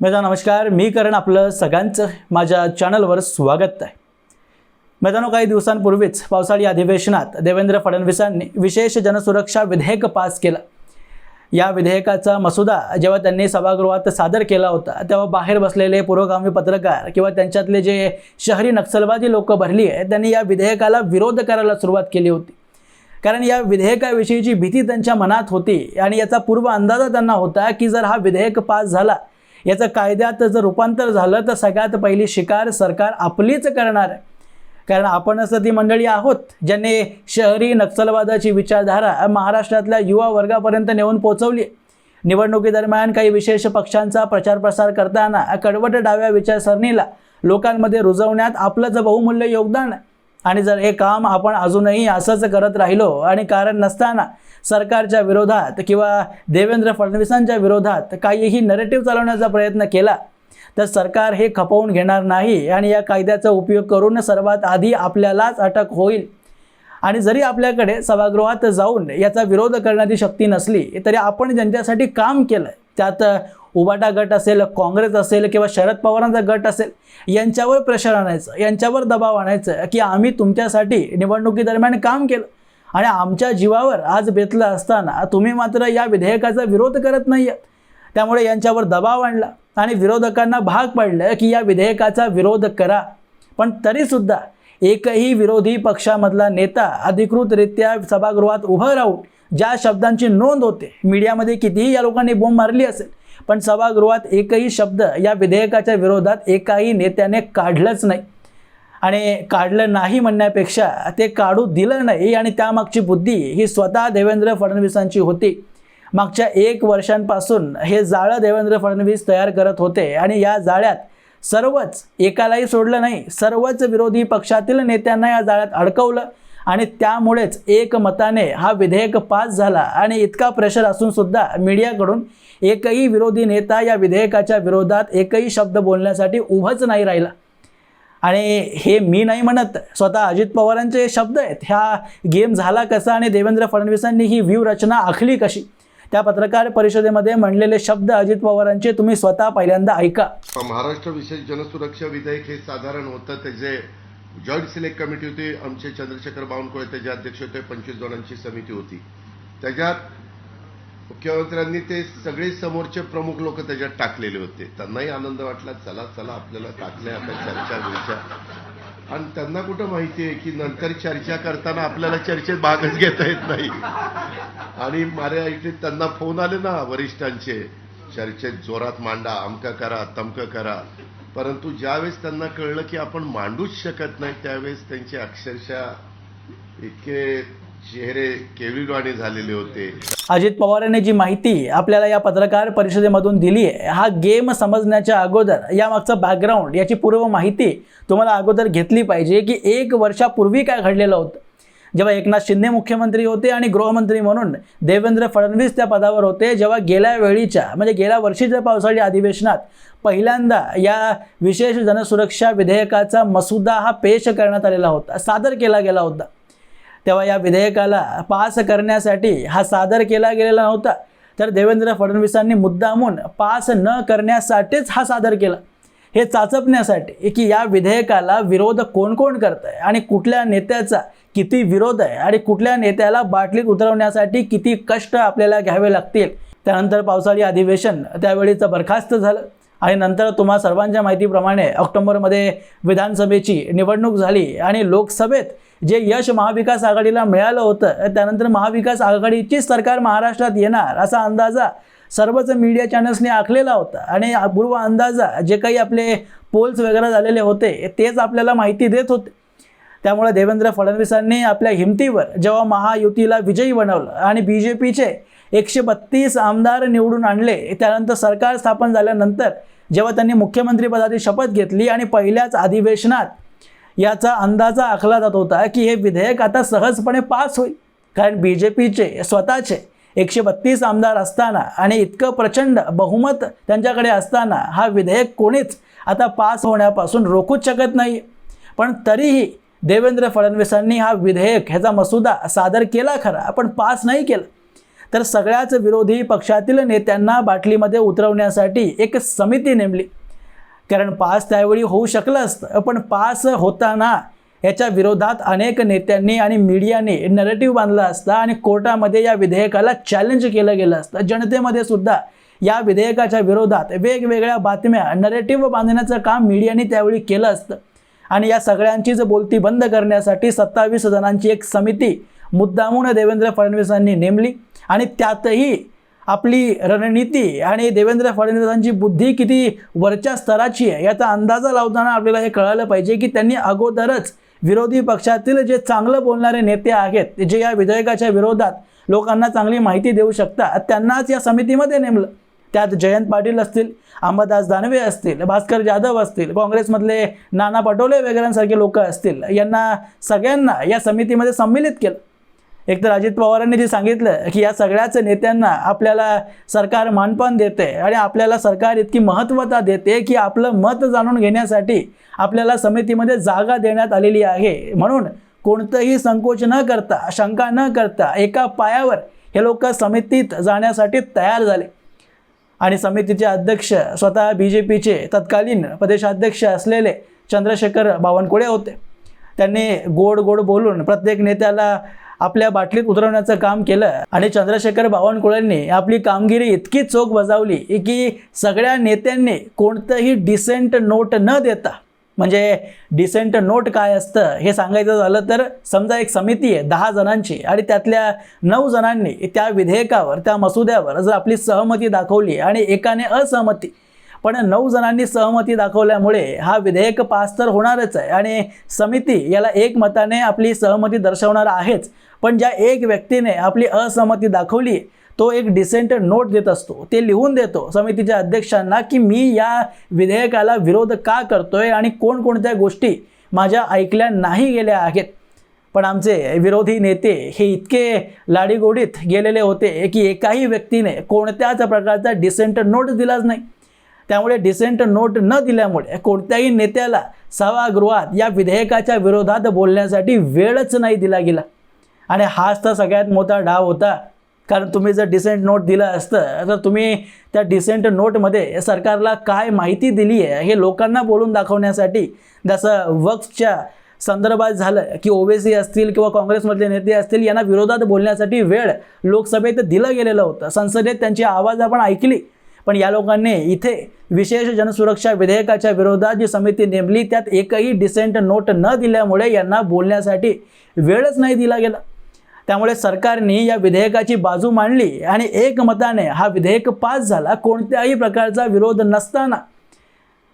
मैदान नमस्कार. मी करण आपलं सगळ्यांचं माझ्या चॅनलवर स्वागत आहे. मैदानो काही दिवसांपूर्वीच पावसाळी अधिवेशनात देवेंद्र फडणवीसांनी विशेष जनसुरक्षा विधेयक पास केलं. या विधेयकाचा मसुदा जेव्हा त्यांनी सभागृहात सादर केला होता तेव्हा बाहेर बसलेले पुरोगामी पत्रकार किंवा त्यांच्यातले जे शहरी नक्षलवादी लोक भरली आहे त्यांनी या विधेयकाला विरोध करायला सुरुवात केली होती. कारण या विधेयकाविषयीची भीती त्यांच्या मनात होती आणि याचा पूर्व अंदाजा त्यांना होता की जर हा विधेयक पास झाला याचं कायद्यात जर रूपांतर झालं तर सगळ्यात पहिली शिकार सरकार आपलीच करणार आहे. कारण आपणच ती मंडळी आहोत ज्यांनी शहरी नक्षलवादाची विचारधारा महाराष्ट्रातल्या युवा वर्गापर्यंत नेऊन पोहोचवली निवडणुकीदरम्यान काही विशेष पक्षांचा प्रचार प्रसार करताना कडवट डाव्या विचारसरणीला लोकांमध्ये रुजवण्यात आपलं जे बहुमूल्य योगदान आहे. आणि जर हे काम आपण अजूनही असंच करत राहिलो आणि कारण नसताना सरकारच्या विरोधात किंवा देवेंद्र फडणवीसांच्या विरोधात काहीही नरेटिव्ह चालवण्याचा प्रयत्न केला तर सरकार हे खपवून घेणार नाही आणि या कायद्याचा उपयोग करून सर्वात आधी आपल्यालाच अटक होईल. आणि जरी आपल्याकडे सभागृहात जाऊन याचा विरोध करण्याची शक्ती नसली तरी आपण ज्यांच्यासाठी काम केलं त्यात उबाटा गट असेल काँग्रेस असेल किंवा शरद पवारांचा गट असेल यांच्यावर प्रेशर आणायचं यांच्यावर दबाव आणायचं की आम्ही तुमच्यासाठी निवडणुकीदरम्यान काम केलं. आणि आमच्या जीवावर आज बेतलं असताना तुम्ही मात्र या विधेयकाचा विरोध करत नाही आहात त्यामुळे यांच्यावर दबाव आणला आणि विरोधकांना भाग पाडलं की या विधेयकाचा विरोध करा. पण तरीसुद्धा एकही विरोधी पक्षामधला नेता अधिकृतरित्या सभागृहात उभं राहून ज्या शब्दांची नोंद होते मीडियामध्ये कितीही या लोकांनी बोंब मारली असेल पण सभागृहात एकही शब्द या विधेयकाच्या विरोधात एकाही नेत्याने काढलंच नाही. आणि काढलं नाही म्हणण्यापेक्षा ते काढू दिलं नाही आणि त्यामागची बुद्धी ही स्वतः देवेंद्र फडणवीसांची होती. मागच्या एक वर्षांपासून हे जाळं देवेंद्र फडणवीस तयार करत होते आणि या जाळ्यात सर्वच एकालाही सोडलं नाही. सर्वच विरोधी पक्षातील नेत्यांना या जाळ्यात अडकवलं. आणि त्यामुळेच एक मताने हा विधेयक पास झाला. आणि इतका प्रेशर असून सुद्धा मीडियाकडून एकही विरोधी नेता या विधेयकाच्या विरोधात एकही शब्द बोलण्यासाठी उभंच नाही राहिला. आणि हे मी नाही म्हणत स्वतः अजित पवारांचे शब्द आहेत ह्या गेम झाला कसा आणि देवेंद्र फडणवीसांनी ही व्यूहरचना आखली कशी? त्या पत्रकार परिषदेमध्ये म्हणलेले शब्द अजित पवारांचे तुम्ही स्वतः पहिल्यांदा ऐका. महाराष्ट्र विशेष जनसुरक्षा विधेयक हे साधारण होतं त्याचे जॉईंट सिलेक्ट कमिटी होती आमचे चंद्रशेखर बावनकुळे त्याचे अध्यक्ष होते पंचवीस जणांची समिती होती. त्याच्यात मुख्यमंत्र्यांनी ते सगळे समोरचे प्रमुख लोक त्याच्यात टाकलेले होते. त्यांनाही आनंद वाटला चला चला आपल्याला टाकले आता चर्चा घ्यायच्या आणि त्यांना कुठं माहिती आहे की नंतर चर्चा करताना आपल्याला चर्चेत भागच घेता येत नाही? आणि माझ्या इथे त्यांना फोन आले ना वरिष्ठांचे चर्चेत जोरात मांडा अमकं करा तमकं करा. परंतु ज्यावेळेस त्यांना कळलं की आपण मांडूच शकत नाही त्यावेळेस त्यांचे अक्षरशः इतके चेहरे केविलवाणी झालेले होते. अजित पवार यांनी जी माहिती आपल्याला या पत्रकार परिषदेमधून दिली आहे हा गेम समजण्याच्या अगोदर यामागचं बॅकग्राऊंड याची पूर्व माहिती तुम्हाला अगोदर घेतली पाहिजे की एक वर्षापूर्वी काय घडलेलं होतं. जेव्हा एकनाथ शिंदे मुख्यमंत्री होते आणि गृहमंत्री म्हणून देवेंद्र फडणवीस त्या पदावर होते जेव्हा गेल्या वेळीच्या म्हणजे गेल्या वर्षीच्या पावसाळी अधिवेशनात पहिल्यांदा या विशेष जनसुरक्षा विधेयकाचा मसुदा हा पेश करण्यात आलेला होता सादर केला गेला होता. तेव्हा या विधेयकाला पास करण्यासाठी हा सादर केला गेलेला नव्हता. तर देवेंद्र फडणवीसांनी मुद्दामून पास न करण्यासाठीच हा सादर केला. हे चाचपण्यासाठी की या विधेयकाला विरोध कोण कोण करत आहे आणि कुठल्या नेत्याचा किती विरोध आहे आणि कुठल्या नेत्याला बाटलीत उतरवण्यासाठी किती कष्ट आपल्याला घ्यावे लागतील. त्यानंतर पावसाळी अधिवेशन त्यावेळीचं बरखास्त झालं. आणि नंतर तुम्हा सर्वांच्या माहितीप्रमाणे ऑक्टोबरमध्ये विधानसभेची निवडणूक झाली आणि लोकसभेत जे यश महाविकास आघाडीला मिळालं होतं त्यानंतर महाविकास आघाडीचीच सरकार महाराष्ट्रात येणार असा अंदाजा सर्वच मीडिया चॅनल्सने आखलेला होता. आणि पूर्व अंदाजा जे काही आपले पोल्स वगैरे झालेले होते तेच आपल्याला माहिती देत होते. त्यामुळे देवेंद्र फडणवीसांनी आपल्या हिमतीवर जेव्हा महायुतीला विजयी बनवलं आणि बी जे पीचे एकशे बत्तीस आमदार निवडून आणले त्यानंतर सरकार स्थापन झाल्यानंतर जेव्हा त्यांनी मुख्यमंत्रीपदाची शपथ घेतली आणि पहिल्याच अधिवेशनात याचा अंदाजा आखला जात होता की हे विधेयक आता सहजपणे पास होईल. कारण बी जे पीचे स्वतःचे एकशे बत्तीस आमदार असताना आणि इतकं प्रचंड बहुमत त्यांच्याकडे असताना हा विधेयक कोणीच आता पास होण्यापासून रोखूच शकत नाही. पण तरीही देवेंद्र फडणवीसांनी हा विधेयक ह्याचा मसुदा सादर केला खरा पण पास नाही केला. तर सगळ्याच विरोधी पक्षातील नेत्यांना बाटलीमध्ये उतरवण्यासाठी एक समिती नेमली. कारण पास त्यावेळी होऊ शकलं असतं पण पास होताना याच्या विरोधात अनेक नेत्यांनी आणि मीडियाने नरेटिव्ह बांधला असता आणि कोर्टामध्ये या विधेयकाला चॅलेंज केलं गेलं असतं. जनतेमध्ये सुद्धा या विधेयकाच्या विरोधात वेगवेगळ्या बातम्या नरेटिव्ह बांधण्याचं काम मीडियाने त्यावेळी केलं असतं. आणि या सगळ्यांचीच बोलती बंद करण्यासाठी सत्तावीस जणांची एक समिती मुद्दामून देवेंद्र फडणवीसांनी नेमली आणि त्यातही आपली रणनीती आणि देवेंद्र फडणवीसांची बुद्धी किती वरच्या स्तराची आहे याचा अंदाजा लावताना आपल्याला हे कळालं पाहिजे की त्यांनी अगोदरच विरोधी पक्षातील जे चांगलं बोलणारे नेते आहेत जे या विधेयकाच्या विरोधात लोकांना चांगली माहिती देऊ शकतात त्यांनाच या समितीमध्ये नेमलं. त्यात जयंत पाटील असतील अंबादास दानवे असतील भास्कर जाधव असतील काँग्रेसमधले नाना पटोले वगैरेंसारखे लोक असतील यांना सगळ्यांना या समितीमध्ये सम्मिलित केलं. एकतर अजित पवारांनी जे सांगितलं की या सगळ्याच नेत्यांना आपल्याला सरकार मानपान देते आणि आपल्याला सरकार इतकी महत्त्वता देते की आपलं मत जाणून घेण्यासाठी आपल्याला समितीमध्ये जागा देण्यात आलेली आहे. म्हणून कोणतंही संकोच न करता शंका न करता एका पायावर हे लोक समितीत जाण्यासाठी तयार झाले. आणि समितीचे अध्यक्ष स्वतः बी जे पीचे तत्कालीन प्रदेशाध्यक्ष असलेले चंद्रशेखर बावनकुळे होते. त्यांनी गोड गोड बोलून प्रत्येक नेत्याला आपल्या बाटलीत उतरवण्याचं काम केलं आणि चंद्रशेखर बावनकुळेंनी आपली कामगिरी इतकी चोख बजावली की सगळ्या नेत्यांनी कोणतंही डिसेंट नोट न देता म्हणजे डिसेंट नोट काय असतं हे सांगायचं झालं तर समजा एक समिती आहे दहा जणांची आणि त्यातल्या नऊ जणांनी त्या विधेयकावर त्या मसुद्यावर जर आपली सहमती दाखवली आणि एकाने असहमती पण नऊ जणांनी सहमती दाखवल्यामुळे हा विधेयक पास तर होणारच आहे आणि समिती याला एकमताने आपली सहमती दर्शवणार आहेच. पण ज्या एक व्यक्तीने आपली असहमती दाखवली तो एक डिसेंट नोट देत असतो. ते लिहून देतो समितीच्या अध्यक्षांना की मी या विधेयकाला विरोध का करतोय आणि कोणकोणत्या गोष्टी माझ्या ऐकल्या नाही गेल्या आहेत. पण आमचे विरोधी नेते हे इतके लाडीगोडीत गेलेले होते की एकाही व्यक्तीने कोणत्याच प्रकारचा डिसेंट नोट दिलाच नाही. त्यामुळे डिसेंट नोट न दिल्यामुळे कोणत्याही नेत्याला सभागृहात या विधेयकाच्या विरोधात बोलण्यासाठी वेळच नाही दिला गेला. आणि हाच तर सगळ्यात मोठा डाव होता. कारण तुम्ही जर डिसेंट नोट दिलं असतं तर तुम्ही त्या डिसेंट नोटमध्ये सरकारला काय माहिती दिली आहे हे लोकांना बोलून दाखवण्यासाठी जसं वक्फच्या संदर्भात झालं की ओबीसी असतील किंवा काँग्रेसमधले नेते असतील यांना विरोधात बोलण्यासाठी वेळ लोकसभेत दिलं गेलेलं होतं. संसदेत त्यांची आवाज आपण ऐकली. पण या लोकांनी इथे विशेष जनसुरक्षा विधेयकाच्या विरोधात जी समिती नेमली त्यात एकही डिसेंट नोट न दिल्यामुळे यांना बोलण्यासाठी वेळच नाही दिला गेला. त्यामुळे सरकारने या विधेयकाची बाजू मांडली आणि एकमताने हा विधेयक पास झाला कोणत्याही प्रकारचा विरोध नसताना.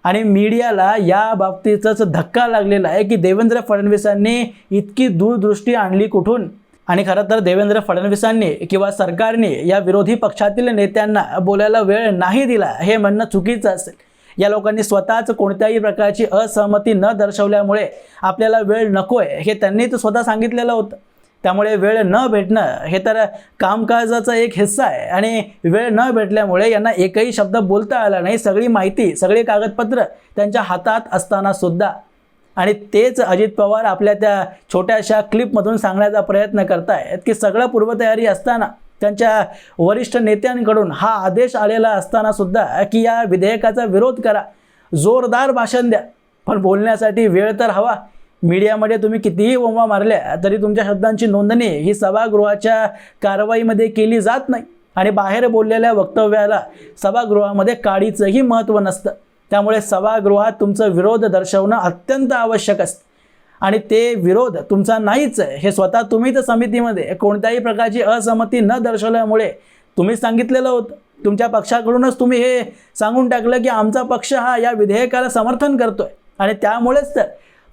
आणि मीडियाला या बाबतीतच धक्का लागलेला आहे की देवेंद्र फडणवीसांनी इतकी दूरदृष्टी आणली कुठून? आणि खरं तर देवेंद्र फडणवीसांनी किंवा सरकारने या विरोधी पक्षातील नेत्यांना बोलायला वेळ नाही दिला हे म्हणणं चुकीचं असेल. या लोकांनी स्वतःच कोणत्याही प्रकारची असहमती न दर्शवल्यामुळे आपल्याला वेळ नकोय हे त्यांनीच स्वतः सांगितलेलं होतं. त्यामुळे वेळ न भेटणं हे तर कामकाजाचा एक हिस्सा आहे आणि वेळ न भेटल्यामुळे यांना एकही शब्द बोलता आला नाही. सगळी माहिती सगळी कागदपत्र त्यांच्या हातात असताना सुद्धा आणि तेच अजित पवार आपल्या त्या छोट्याशा क्लिपमधून सांगण्याचा प्रयत्न करतायत की सगळं पूर्वतयारी असताना त्यांच्या वरिष्ठ नेत्यांकडून हा आदेश आलेला असताना सुद्धा की या विधेयकाचा विरोध करा जोरदार भाषण द्या. पण बोलण्यासाठी वेळ तर हवा. मीडियामध्ये तुम्ही कितीही वंवा मारल्या तरी तुमच्या शब्दांची नोंदणी ही सभागृहाच्या कारवाईमध्ये केली जात नाही. आणि बाहेर बोललेल्या वक्तव्याला सभागृहामध्ये काडीचंही महत्त्व नसतं. त्यामुळे सभागृहात तुमचं विरोध दर्शवणं अत्यंत आवश्यक असतं. आणि ते विरोध तुमचा नाहीच आहे. हे स्वतः तुम्हीच समितीमध्ये कोणत्याही प्रकारची असहमती न दर्शवल्यामुळे तुम्ही सांगितलेलं होतं. तुमच्या पक्षाकडूनच तुम्ही हे सांगून टाकलं की आमचा पक्ष हा या विधेयकाला समर्थन करतोय. आणि त्यामुळेच तर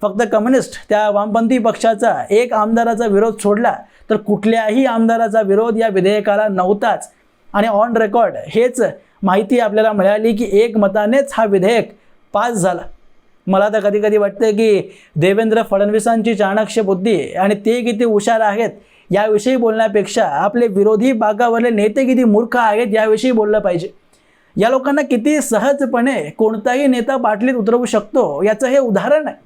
फक्त कम्युनिस्ट त्या वामपंथी पक्षाचा एक आमदाराचा विरोध सोडला तर कुठल्याही आमदाराचा विरोध या विधेयकाला नव्हताच. आणि ऑन रेकॉर्ड हेच माहिती आपल्याला मिळाली की एक मतानेच हा विधेयक पास झाला. मला तर कधी कधी वाटतं की देवेंद्र फडणवीसांची चाणक्य बुद्धी आणि ते किती हुशार आहेत याविषयी बोलण्यापेक्षा आपले विरोधी भागावरले नेते किती मूर्ख आहेत याविषयी बोललं पाहिजे. या लोकांना किती सहजपणे कोणताही नेता बाटलीत उतरवू शकतो याचं हे उदाहरण आहे.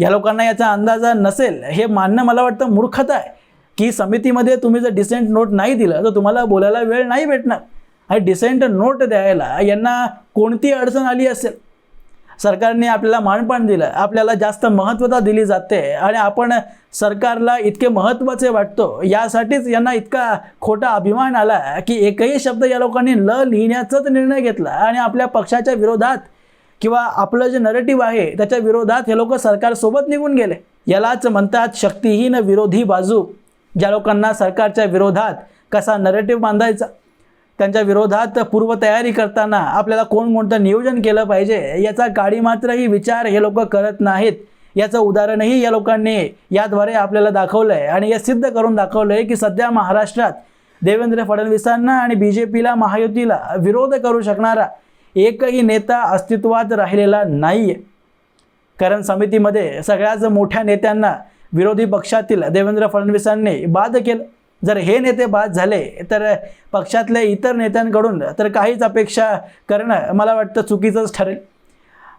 या लोकांना याचा अंदाजा नसेल हे मानणं मला वाटतं मूर्खता आहे. की समितीमध्ये तुम्ही जर डिसेंट नोट नाही दिलं तर तुम्हाला बोलायला वेळ नाही भेटणार. आणि डिसेंट नोट द्यायला यांना कोणती अडचण आली असेल? सरकारने आपल्याला मानपान दिलं आपल्याला जास्त महत्त्वता दिली जाते आणि आपण सरकारला इतके महत्त्वाचे वाटतो यासाठीच यांना इतका खोटा अभिमान आला की एकही शब्द या लोकांनी ल लिहिण्याचाच निर्णय घेतला आणि आपल्या पक्षाच्या विरोधात किंवा आपलं जे नरेटिव्ह आहे त्याच्या विरोधात हे लोक सरकारसोबत निघून गेले. यालाच म्हणतात शक्तिहीन विरोधी बाजू ज्या लोकांना सरकारच्या विरोधात कसा नरेटिव्ह बांधायचा. त्यांच्या विरोधात पूर्वतयारी करताना आपल्याला कोणकोणतं नियोजन केलं पाहिजे याचा काळी मात्रही विचार हे लोक करत नाहीत. याचं उदाहरणही या लोकांनी याद्वारे आपल्याला दाखवलं आहे आणि हे सिद्ध करून दाखवलं आहे की सध्या महाराष्ट्रात देवेंद्र फडणवीसांना आणि बी जे पीला महायुतीला विरोध करू शकणारा एकही नेता अस्तित्वात राहिलेला नाही आहे कारण समितीमध्ये सगळ्याच मोठ्या नेत्यांना विरोधी पक्षातील देवेंद्र फडणवीसांनी बाद केलं. जर हे नेते बाद झाले तर पक्षातल्या इतर नेत्यांकडून तर काहीच अपेक्षा करणं मला वाटतं चुकीचंच ठरेल.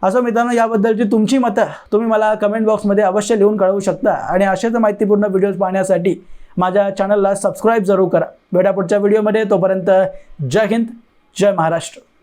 असं मित्रांनो याबद्दलची तुमची मतं तुम्ही मला कमेंट बॉक्समध्ये अवश्य लिहून कळवू शकता. आणि असेच माहितीपूर्ण व्हिडिओज पाहण्यासाठी माझ्या चॅनलला सबस्क्राईब जरूर करा. भेटा पुढच्या व्हिडिओमध्ये तोपर्यंत जय हिंद जय महाराष्ट्र.